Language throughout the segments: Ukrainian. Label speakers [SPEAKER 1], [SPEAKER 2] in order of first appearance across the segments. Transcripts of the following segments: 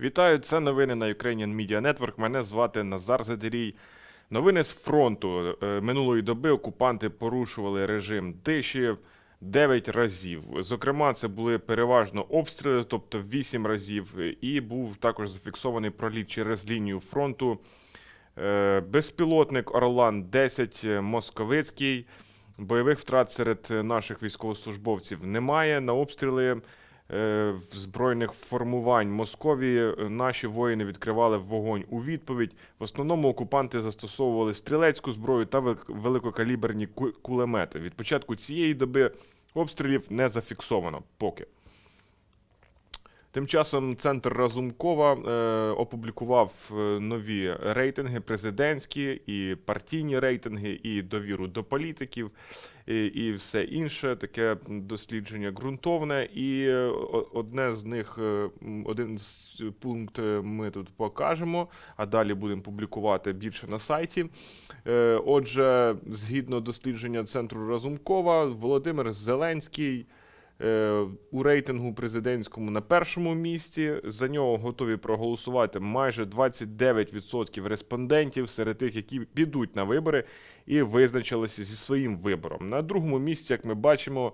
[SPEAKER 1] Вітаю, це новини на Ukrainian Media Network. Мене звати Назар Задерій. Новини з фронту. Е, Минулої доби окупанти порушували режим тиші 9 разів. Зокрема, це були переважно обстріли, тобто 8 разів, і був також зафіксований проліт через лінію фронту. Е, Безпілотник Орлан 10 е, Московицький. Бойових втрат серед наших військовослужбовців немає. На обстріли збройних формувань Московії е, наші воїни відкривали вогонь у відповідь. В основному окупанти застосовували стрілецьку зброю та вел- великокаліберні кулемети. Від початку цієї доби обстрілів не зафіксовано поки. Тим часом центр Разумкова е, опублікував е, нові рейтинги президентські і партійні рейтинги, і довіру до політиків, і, і все інше. Таке дослідження ґрунтовне. І е, одне з них, один з пункт е, ми тут покажемо, а далі будемо публікувати більше на сайті. Отже, згідно дослідження центру Разумкова, Володимир Зеленський. Е, у рейтингу президентському на першому місці. За нього готові проголосувати майже 29% респондентів серед тих, які підуть на вибори і визначилися зі своїм вибором. На другому місці, як ми бачимо,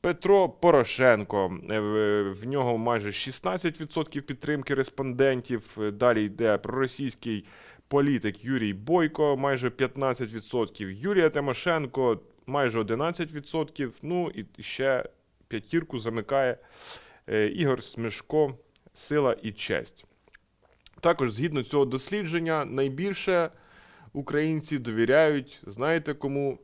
[SPEAKER 1] Петро Порошенко. Е, в- нього майже 16% підтримки респондентів. Далі йде проросійський політик Юрій Бойко, майже 15%. Юлія Тимошенко майже 11%. Ну і ще п'ятірку замикає е, Ігор Смешко, Сила і честь. Також, згідно цього дослідження, найбільше українці довіряють, знаєте кому?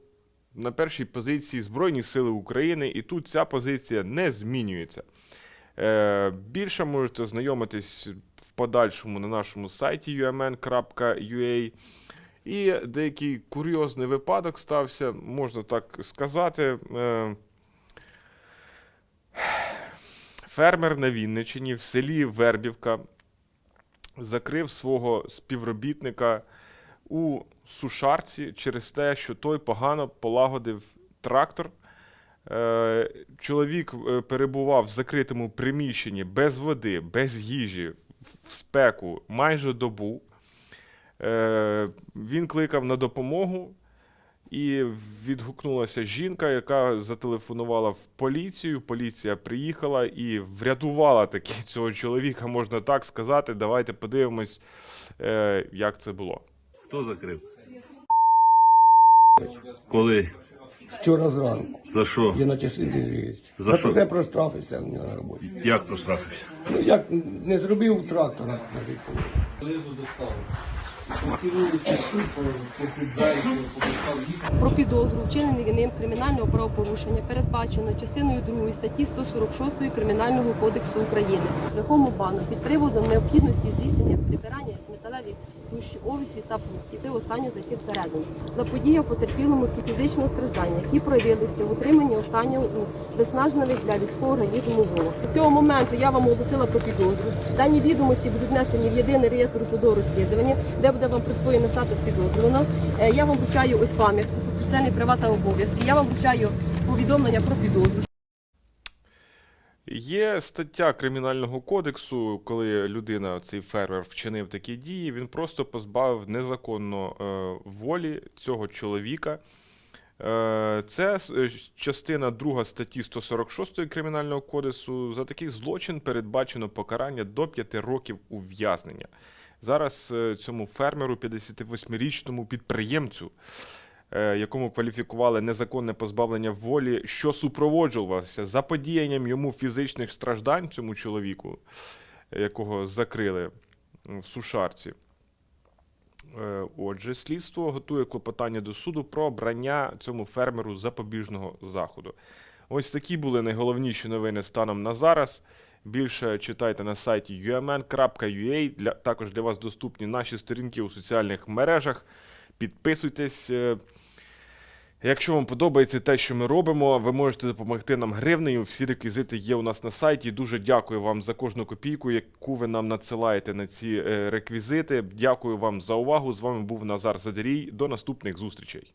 [SPEAKER 1] На першій позиції Збройні Сили України, і тут ця позиція не змінюється. Е, більше можете ознайомитись в подальшому на нашому сайті umn.ua. І деякий курйозний випадок стався, можна так сказати. Е, Фермер на Вінниччині в селі Вербівка закрив свого співробітника у сушарці через те, що той погано полагодив трактор. Е, Чоловік е, перебував в закритому приміщенні без води, без їжі, в спеку майже добу. Е, Він кликав на допомогу. І відгукнулася жінка, яка зателефонувала в поліцію. Поліція приїхала і врятувала таки цього чоловіка, можна так сказати. Давайте подивимось, е, як це було.
[SPEAKER 2] Хто закрив? Коли?
[SPEAKER 3] Вчора зранку.
[SPEAKER 2] За що?
[SPEAKER 3] Я на часи дивлюсь.
[SPEAKER 2] За
[SPEAKER 3] За
[SPEAKER 2] що?
[SPEAKER 3] це проштрафився в на роботі.
[SPEAKER 2] Як проштрафився?
[SPEAKER 3] Ну як не зробив трактора на ріку.
[SPEAKER 4] Про підозру вчинений ним кримінального правопорушення передбачено частиною 2 статті 146 Кримінального кодексу України. Шляхом обману під приводом необхідності здійснення прибирання з металевих суші, овочів та фруктів, де останню зайти всередину. Заподіяв потерпілому фізичного страждання, які проявилися в утриманні останнього у виснажливих для людського організму умовах. З цього моменту я вам оголосила про підозру. Дані відомості будуть внесені в єдиний реєстр судового розслідування, де буде вам присвоєно статус підозрюваного. Е, Я вам вручаю ось пам'ятку про права та обов'язки. Я вам вручаю повідомлення про підозру.
[SPEAKER 1] Є стаття Кримінального кодексу, коли людина, цей фермер, вчинив такі дії, він просто позбавив незаконно е, волі цього чоловіка. Е, це е, частина 2 статті 146 Кримінального кодексу. За такий злочин передбачено покарання до 5 років ув'язнення. Зараз цьому фермеру, 58-річному підприємцю, якому кваліфікували незаконне позбавлення волі, що супроводжувалося заподіянням йому фізичних страждань цьому чоловіку, е, якого закрили в сушарці. Е, Отже, слідство готує клопотання до суду про обрання цьому фермеру запобіжного заходу. Ось такі були найголовніші новини станом на зараз. Більше читайте на сайті umn.ua. Також для вас доступні наші сторінки у соціальних мережах. Підписуйтесь. е, Якщо вам подобається те, що ми робимо, ви можете допомогти нам гривнею. Всі реквізити є у нас на сайті. Дуже дякую вам за кожну копійку, яку ви нам надсилаєте на ці е, реквізити. Дякую вам за увагу. З вами був Назар Задерій. До наступних зустрічей.